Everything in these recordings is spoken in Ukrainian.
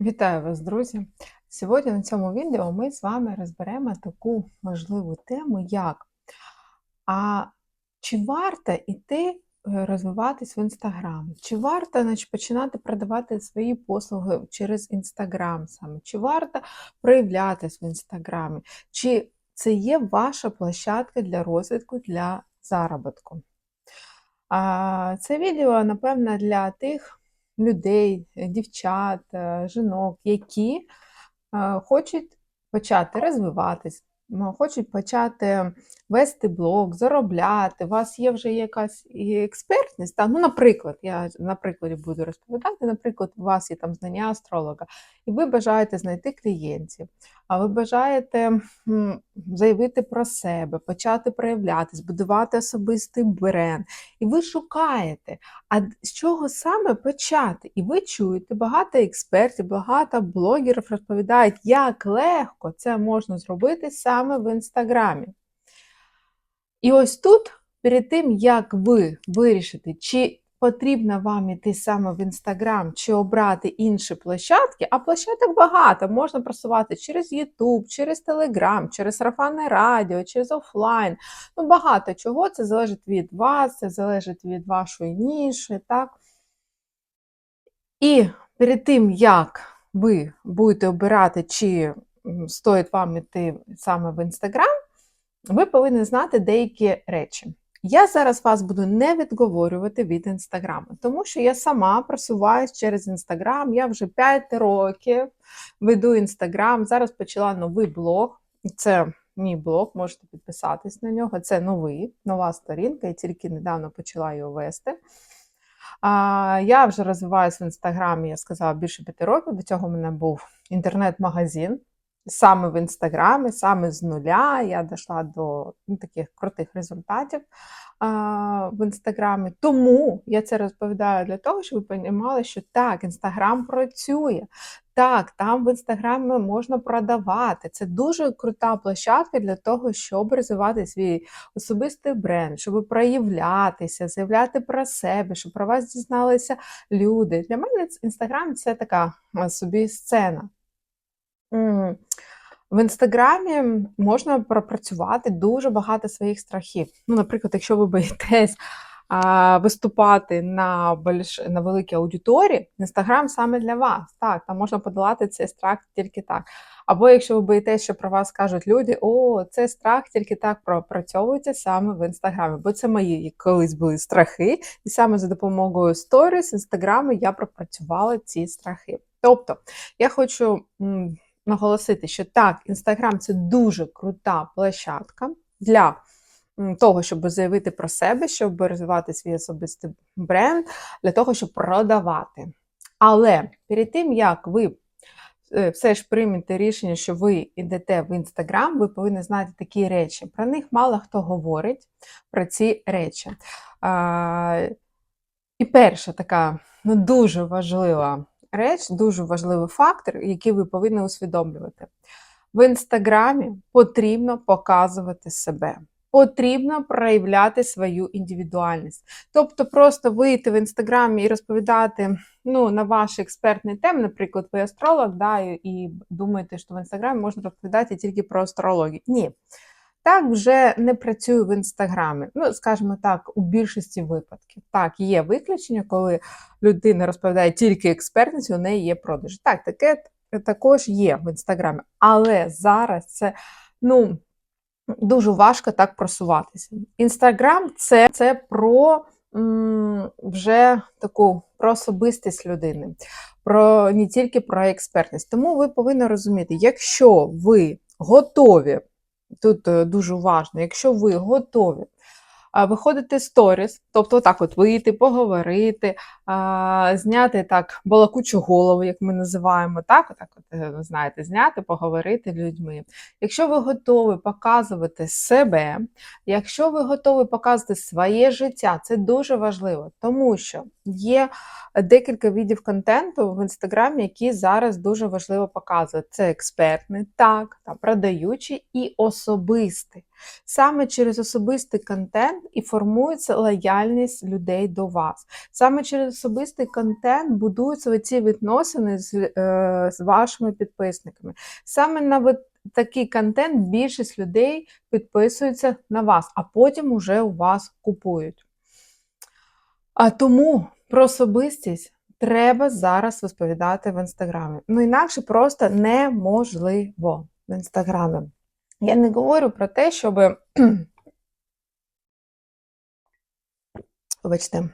Вітаю вас, друзі! Сьогодні на цьому відео ми з вами розберемо таку важливу тему, як а чи варто йти е, розвиватись в Інстаграм? Чи варто значить, починати продавати свої послуги через Інстаграм саме? Чи варто проявлятись в Інстаграмі? Чи це є ваша площадка для розвитку, для заробітку? А, Це відео, напевно, для тих людей, дівчат, е, жінок, які е, хочуть почати розвиватись, хочуть почати вести блог, заробляти. У вас є вже якась експертність. Та? Ну, наприклад, я на прикладі буду розповідати, наприклад, у вас є там знання астролога, і ви бажаєте знайти клієнтів, а ви бажаєте заявити про себе, почати проявлятись, будувати особистий бренд. І ви шукаєте, а з чого саме почати? І ви чуєте, багато експертів, багато блогерів розповідають, як легко це можна зробити саме в інстаграмі. І ось тут, перед тим, як ви вирішите, чи потрібно вам іти саме в Інстаграм, чи обрати інші площадки, а площадок багато, можна просувати через YouTube, через Telegram, через сарафанне радіо, через офлайн. Ну, багато чого, це залежить від вас, це залежить від вашої ніші, так? І перед тим, як ви будете обирати, чи стоїть вам іти саме в Інстаграм, ви повинні знати деякі речі. Я зараз вас буду не відговорювати від інстаграму, тому що я сама просуваюсь через інстаграм. Я вже 5 років веду інстаграм. Зараз почала новий блог. Це мій блог, можете підписатись на нього. Це новий, нова сторінка, я тільки недавно почала його вести. А, я вже розвиваюся в інстаграмі, я сказала, більше п'яти років. До цього в мене був інтернет-магазин. Саме в інстаграмі, саме з нуля я дійшла до ну, таких крутих результатів а, в інстаграмі. Тому я це розповідаю для того, щоб ви розуміли, що так, інстаграм працює. Так, там в інстаграмі можна продавати. Це дуже крута площадка для того, щоб розвивати свій особистий бренд, щоб проявлятися, заявляти про себе, щоб про вас дізналися люди. Для мене інстаграм це така собі сцена. В інстаграмі можна пропрацювати дуже багато своїх страхів. Ну, наприклад, якщо ви боїтесь а, виступати на більш на великій аудиторії, інстаграм саме для вас. Так, там можна подолати цей страх тільки так. Або якщо ви боїтесь, що про вас кажуть люди, о, цей страх тільки так пропрацьовується саме в інстаграмі. Бо це мої колись були страхи, і саме за допомогою сторіс інстаграму я пропрацювала ці страхи. Тобто, я хочу. Наголосити, що так, Інстаграм це дуже крута площадка для того, щоб заявити про себе, щоб розвивати свій особистий бренд, для того, щоб продавати. Але перед тим, як ви е, все ж приймете рішення, що ви йдете в Інстаграм, ви повинні знати такі речі. Про них мало хто говорить, про ці речі. І перша така ну, дуже важлива реч, дуже важливий фактор, який ви повинні усвідомлювати. В інстаграмі потрібно показувати себе. Потрібно проявляти свою індивідуальність. Тобто, просто вийти в інстаграмі і розповідати ну, на ваші експертні теми, наприклад, ви астролог, да, і- думаєте, що в інстаграмі можна розповідати тільки про астрологію. Ні. Так вже не працює в інстаграмі. Ну, скажімо так, у більшості випадків. Так, є виключення, коли людина розповідає тільки експертність, у неї є продажі. Так, таке також є в інстаграмі. Але зараз це ну, дуже важко так просуватися. Інстаграм це, це про вже таку про особистість людини, про не тільки про експертність. Тому ви повинні розуміти, якщо ви готові, тут е, дуже важливо, якщо ви готові виходити виходити сторіс, тобто так от вийти, поговорити, зняти так балакучу голову, як ми називаємо, так, отак от, е, знаєте, зняти, поговорити з людьми. Якщо ви готові показувати себе, якщо ви готові показувати своє життя, це дуже важливо, тому що є декілька видів контенту в інстаграмі, які зараз дуже важливо показувати. Це експертний, так, та продаючий і особистий. Саме через особистий контент і формується лояльність людей до вас. Саме через особистий контент будується оці відносини з, е, з вашими підписниками. Саме на такий контент більшість людей підписуються на вас, а потім уже у вас купують. А тому про особистість треба зараз розповідати в інстаграмі. Ну інакше просто неможливо в інстаграмі. Я не говорю про те, щоб. Вибачте.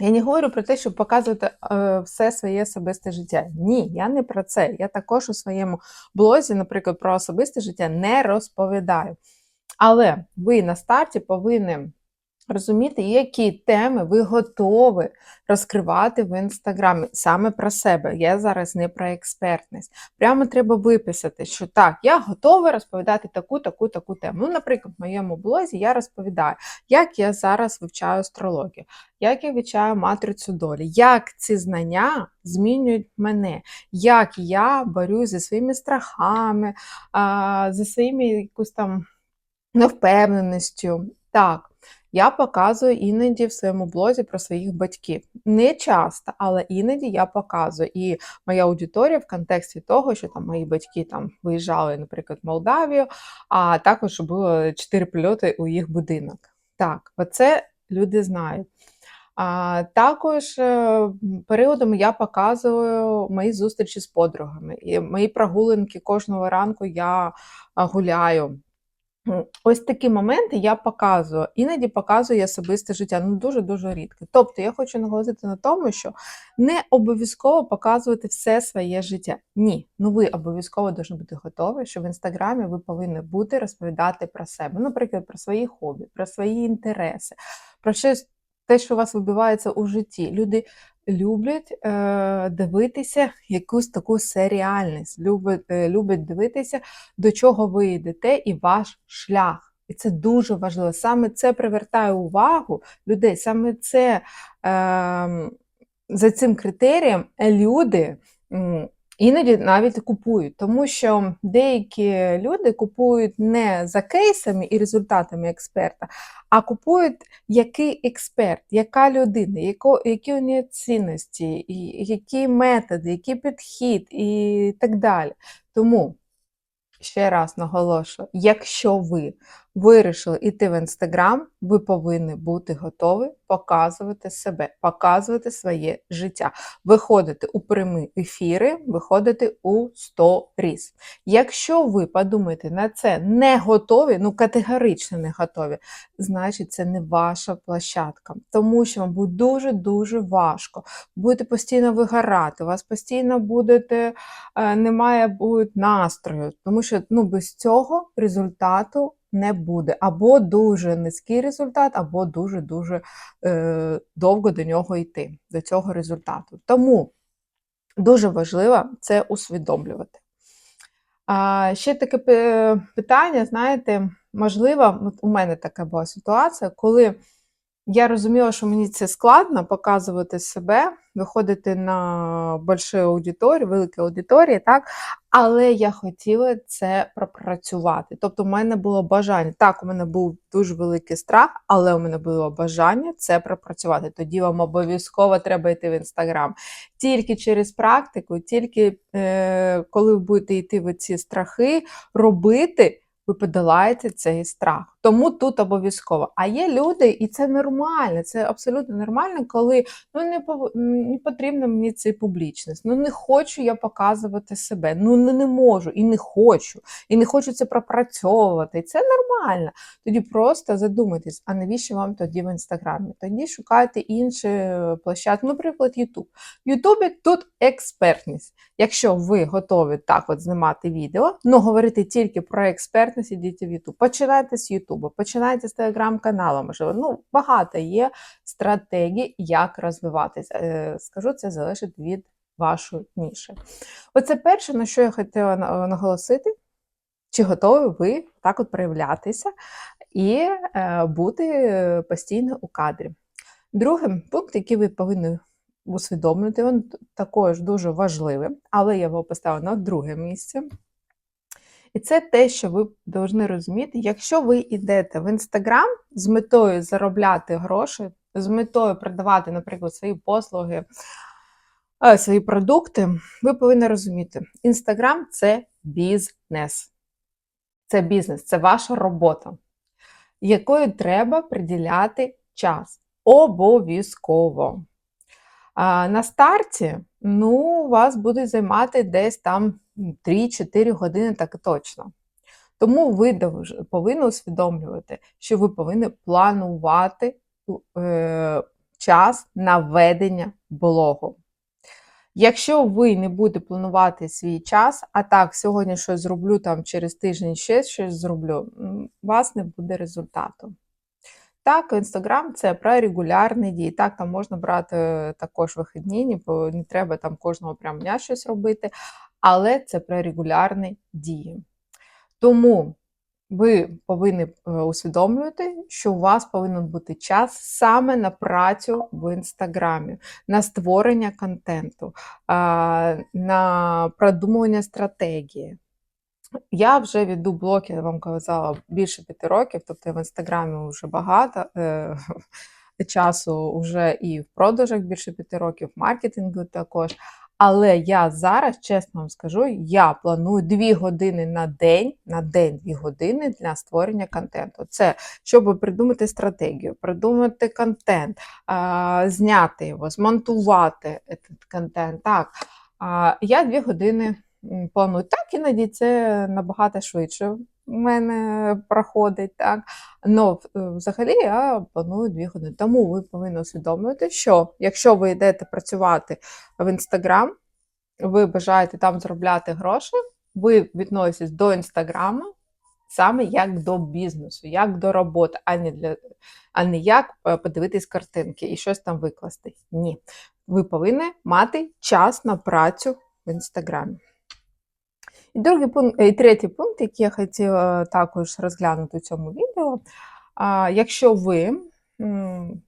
Я не говорю про те, щоб показувати е, все своє особисте життя. Ні, я не про це. Я також у своєму блозі, наприклад, про особисте життя не розповідаю. Але ви на старті повинні розуміти, які теми ви готові розкривати в інстаграмі саме про себе. Я зараз не про експертність. Прямо треба виписати, що так, я готова розповідати таку, таку, таку тему. Ну, наприклад, в моєму блозі я розповідаю, як я зараз вивчаю астрологію, як я вивчаю матрицю долі, як ці знання змінюють мене, як я борюсь зі своїми страхами, зі своїми якусь там невпевненістю. Так. Я показую іноді в своєму блозі про своїх батьків. Не часто, але іноді я показую. І моя аудиторія в контексті того, що там мої батьки там виїжджали, наприклад, в Молдавію, а також було чотири польоти у їх будинок. Так, оце люди знають. А також е, періодами я показую мої зустрічі з подругами. І мої прогулянки кожного ранку я гуляю. Ось такі моменти я показую, іноді показую особисте життя, ну дуже-дуже рідко. Тобто я хочу наголосити на тому, що не обов'язково показувати все своє життя. Ні, ну ви обов'язково повинні бути готові, що в інстаграмі ви повинні бути розповідати про себе, наприклад, про свої хобі, про свої інтереси, про щось те, що у вас вибивається у житті. Люди люблять е, дивитися якусь таку серіальність, люблять, е, люблять дивитися, до чого ви йдете, і ваш шлях. І це дуже важливо. Саме це привертає увагу людей, саме це е, за цим критерієм люди. Іноді навіть купують, тому що деякі люди купують не за кейсами і результатами експерта, а купують який експерт, яка людина, яко, які у неї цінності, які методи, який підхід і так далі. Тому ще раз наголошую: якщо ви вирішили йти в інстаграм, ви повинні бути готові показувати себе, показувати своє життя, виходити у прямі ефіри, виходити у сторіс. Якщо ви подумаєте на це не готові, ну категорично не готові, значить це не ваша площадка, тому що вам буде дуже-дуже важко. Будете постійно вигорати, у вас постійно будете, е, немає буде настрою, тому що ну, без цього результату не буде. Або дуже низький результат, або дуже-дуже е, довго до нього йти, до цього результату. Тому дуже важливо це усвідомлювати. А, Ще таке питання, знаєте, можливо, от у мене така була ситуація, коли я розуміла, що мені це складно показувати себе, виходити на більшу аудиторію, великі аудиторії, так? Але я хотіла це пропрацювати. Тобто, в мене було бажання. Так, у мене був дуже великий страх, але у мене було бажання це пропрацювати. Тоді вам обов'язково треба йти в інстаграм. Тільки через практику, тільки е, коли ви будете йти в ці страхи, робити ви подолаєте цей страх. Тому тут обов'язково. А є люди, і це нормально, це абсолютно нормально, коли ну не не потрібна мені цей публічність. Ну не хочу я показувати себе. Ну не, не можу і не хочу, і не хочу це пропрацьовувати. Це нормально. Тоді просто задумайтесь, а навіщо вам тоді в інстаграмі? Тоді шукайте інші площадки, наприклад, Ютуб. В Ютубі тут експертність. Якщо ви готові так от знімати відео, ну говорити тільки про експертність, ідіть в Ютуб. Починайте з Ютубу. Ютубу, починайте з телеграм-каналу, можливо. Ну, багато є стратегій, як розвиватися. Е, скажу, це залежить від вашої ніші. Оце перше, на що я хотіла наголосити, чи готові ви так от проявлятися і е, бути постійно у кадрі. Другий пункт, який ви повинні усвідомити, він також дуже важливий, але я його поставила на друге місце. І це те, що ви повинні розуміти, якщо ви йдете в Інстаграм з метою заробляти гроші, з метою продавати, наприклад, свої послуги, е, свої продукти, ви повинні розуміти, Інстаграм це бізнес. Це бізнес, це ваша робота, якою треба приділяти час. Обов'язково. На старті, ну, вас буде займати десь там 3-4 години, так точно. Тому ви повинні усвідомлювати, що ви повинні планувати е, час на ведення блогу. Якщо ви не будете планувати свій час, а так, сьогодні щось зроблю, там через тиждень ще щось зроблю, у вас не буде результату. Так, Інстаграм це про регулярні дії. Так, там можна брати е, також вихідні, бо не треба там кожного прям дня щось робити, але це про регулярні дії. Тому ви повинні е, усвідомлювати, що у вас повинен бути час саме на працю в інстаграмі, на створення контенту, на продумування стратегії. Я вже веду блог, я вам казала, більше п'яти років, тобто в інстаграмі вже багато е, часу, вже і в продажах більше п'яти років, в маркетингу також. Але я зараз, чесно вам скажу, я планую 2 години на день, на день 2 години для створення контенту. Це щоб придумати стратегію, придумати контент, зняти його, змонтувати цей контент. Так, я 2 години м, планую. Так, іноді це набагато швидше в мене проходить. Так. Но е, взагалі я планую 2 години. Тому ви повинні усвідомлювати, що якщо ви йдете працювати в Інстаграм, ви бажаєте там заробляти гроші, ви відноситесь до Інстаграму саме як до бізнесу, як до роботи, а не, для, а не як е, подивитись картинки і щось там викласти. Ні. Ви повинні мати час на працю в Інстаграмі. І другий пункт, і третій пункт, який я хотіла також розглянути у цьому відео. Якщо ви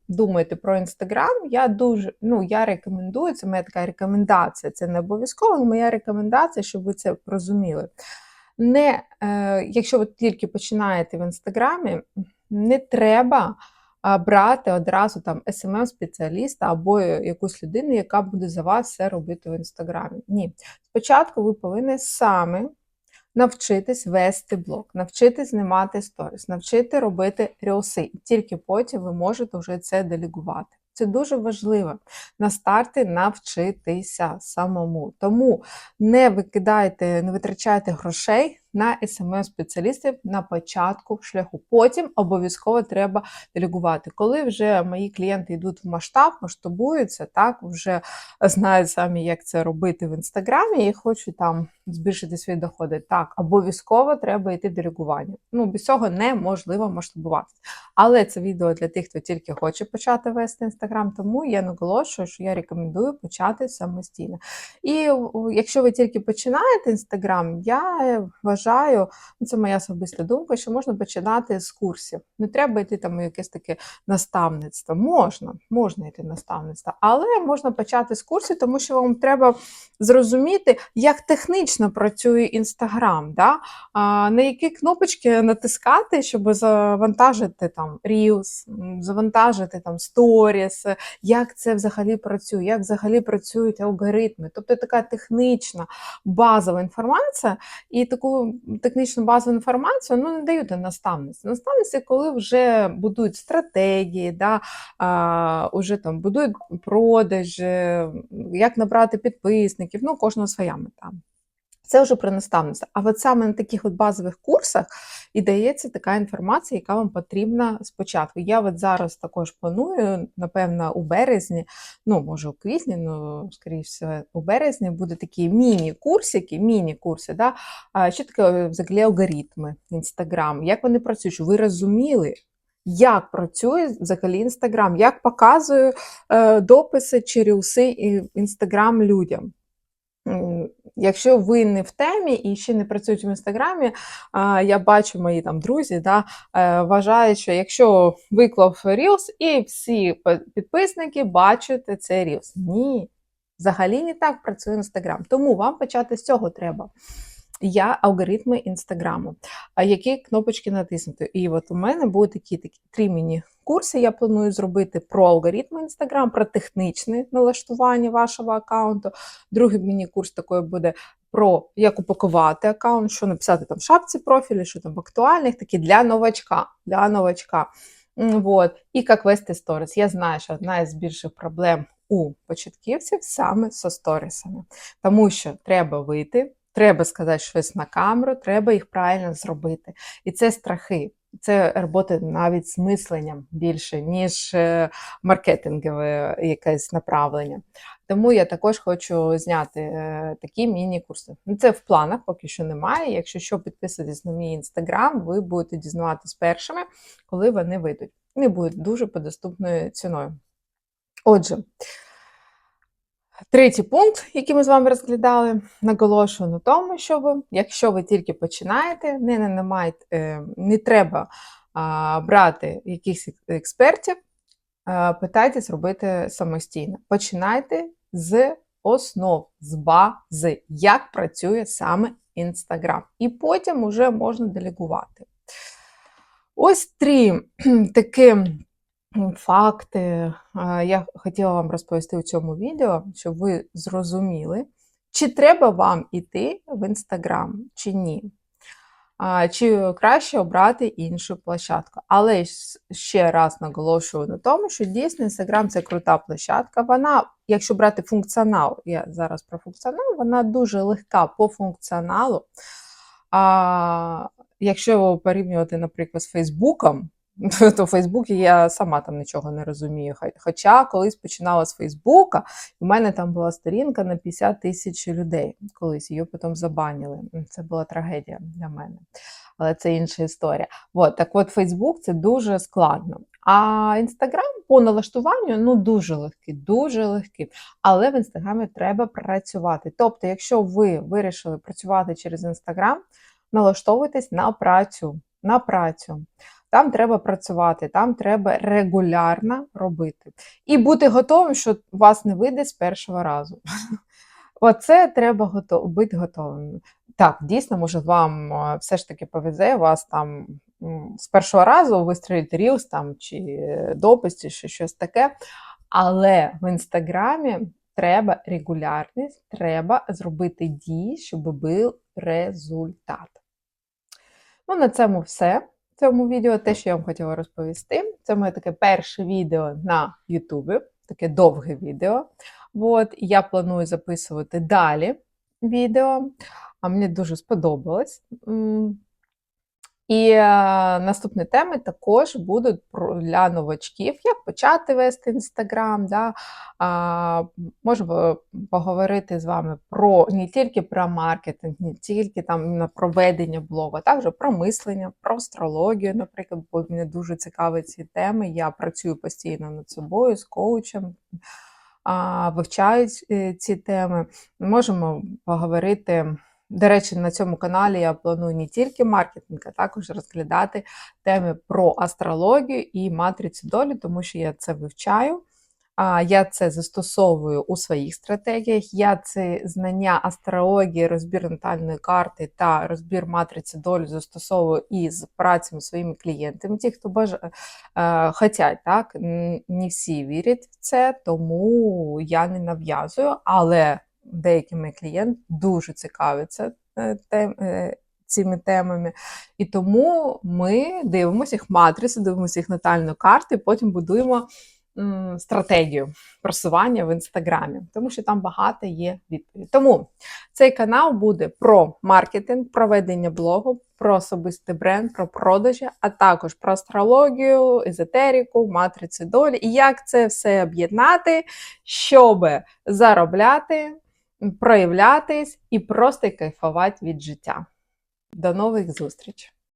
думаєте про Інстаграм, я дуже ну, я рекомендую, це моя така рекомендація, це не обов'язково, але моя рекомендація, щоб ви це розуміли. Не, е, якщо ви тільки починаєте в Інстаграмі, не треба брати одразу там smm спеціаліста або якусь людину, яка буде за вас все робити в Інстаграмі. Ні. Спочатку ви повинні самі навчитись вести блог, навчитись знімати сторіс, навчити робити рілси. І тільки потім ви можете вже це делегувати. Це дуже важливо на старті навчитися самому. Тому не викидайте, не витрачайте грошей на smm спеціалістів на початку шляху. Потім обов'язково треба делегувати. Коли вже мої клієнти йдуть в масштаб, масштабуються, так вже знають самі, як це робити в інстаграмі, і хочуть там збільшити свої доходи. Так, обов'язково треба йти в делегування. Ну, без цього неможливо масштабуватися. Але це відео для тих, хто тільки хоче почати вести інстаграм, тому я наголошую, що я рекомендую почати самостійно. І якщо ви тільки починаєте інстаграм, я вважаю, ну, це моя особиста думка, що можна починати з курсів. Не треба йти там у якесь таке наставництво. Можна, можна йти наставництво, але можна почати з курсів, тому що вам треба зрозуміти, як технічно працює інстаграм, да? на які кнопочки натискати, щоб завантажити там Reels, завантажити там Stories, як це взагалі працює, як взагалі працюють алгоритми. Тобто така технічна базова інформація, і таку технічну базову інформацію ну, не дають на наставниці. Наставниці, коли вже будують стратегії, да, а, уже там будують продажі, як набрати підписників, ну, кожного своя мета. Це вже про наставництво. А от саме на таких от базових курсах і дається така інформація, яка вам потрібна спочатку. Я от зараз також планую, напевно, у березні, ну, може, у квітні, ну, скоріше, у березні буде такі міні-курсики, міні-курси, да? що таке взагалі алгоритми Інстаграм, як вони працюють, ви розуміли, як працює взагалі Інстаграм, як показує е, дописи чи рілси Інстаграм людям. Якщо ви не в темі і ще не працюєте в інстаграмі, я бачу мої там друзі, да, е, вважають, що якщо виклав Reels і всі підписники бачать цей Reels. Ні, взагалі не так працює інстаграм. Тому вам почати з цього треба. Я алгоритми інстаграму, а які кнопочки натиснути. І от у мене будуть такі такі три міні-курси. Я планую зробити про алгоритми інстаграм, про технічне налаштування вашого аккаунту. Другий міні-курс такий буде. Про як упакувати аккаунт, що написати там в шапці профілі, що там актуальних, такі для новачка. Для новачка. Вот. І як вести сторіс. Я знаю, що одна із більших проблем у початківців саме зі сторісами, тому що треба вийти, треба сказати щось на камеру, треба їх правильно зробити. І це страхи. Це робота навіть з мисленням більше, ніж е, маркетингове якесь направлення. Тому я також хочу зняти е, такі міні-курси. Ну, Це в планах поки що немає. Якщо що, підписуйтесь на мій інстаграм, ви будете дізнаватись першими, коли вони вийдуть. Вони будуть дуже по доступною ціною. Отже, третій пункт, який ми з вами розглядали, наголошую на тому, що ви, якщо ви тільки починаєте, не, маєте, е, не треба брати якихось експертів, питайтесь робити самостійно. Починайте з основ, з бази, як працює саме Інстаграм. І потім вже можна делегувати. Ось три такі факти я хотіла вам розповісти у цьому відео, щоб ви зрозуміли, чи треба вам іти в Інстаграм, чи ні. Чи краще обрати іншу площадку. Але ще раз наголошую на тому, що дійсно Інстаграм це крута площадка. Вона, якщо брати функціонал, я зараз про функціонал, вона дуже легка по функціоналу. А якщо порівнювати, наприклад, з Фейсбуком, то в Фейсбуці я сама там нічого не розумію. Хоча колись починала з Фейсбука, у мене там була сторінка на 50 тисяч людей. Колись її потім забанили. Це була трагедія для мене. Але це інша історія. От, так от Фейсбук це дуже складно. А Інстаграм по налаштуванню ну дуже легкий, дуже легкий. Але в інстаграмі треба працювати. Тобто, якщо ви вирішили працювати через інстаграм, налаштовуйтесь на працю. На працю. Там треба працювати, там треба регулярно робити. І бути готовим, що вас не вийде з першого разу. Оце треба готов, бути готовим. Так, дійсно, може, вам все ж таки повезе, вас там з першого разу вистрілить рілс там, чи допис, чи щось таке. Але в інстаграмі треба регулярність, треба зробити дії, щоб був результат. Ну, на цьому все цьому відео те, що я вам хотіла розповісти. Це моє таке перше відео на Ютубі, таке довге відео. От, я планую записувати далі відео, а мені дуже сподобалось. І е, наступні теми також будуть для новачків, як почати вести інстаграм. Да? А, Можемо поговорити з вами про не тільки про маркетинг, не тільки там на проведення блогу, а також про мислення, про астрологію, наприклад, бо мене дуже цікаві ці теми. Я працюю постійно над собою з коучем. Вивчають е, ці теми. Можемо поговорити. До речі, на цьому каналі я планую не тільки маркетинг, а також розглядати теми про астрологію і матрицю долі, тому що я це вивчаю. Я це застосовую у своїх стратегіях. Я це знання астрології, розбір натальної карти та розбір матриці долі застосовую і з працями своїми клієнтами. Ті, хто баж... Е, хотять, так не всі вірять в це, тому я не нав'язую, але мої клієнти дуже цікавляться е, тем, е, цими темами. І тому ми дивимося їх матриці, дивимося їх натальну карту, і потім будуємо стратегію просування в інстаграмі, тому що там багато є відповідей. Тому цей канал буде про маркетинг, проведення блогу, про особистий бренд, про продажі, а також про астрологію, езотерику, матриці долі і як це все об'єднати, щоб заробляти проявлятись і просто кайфувати від життя. До нових зустрічей!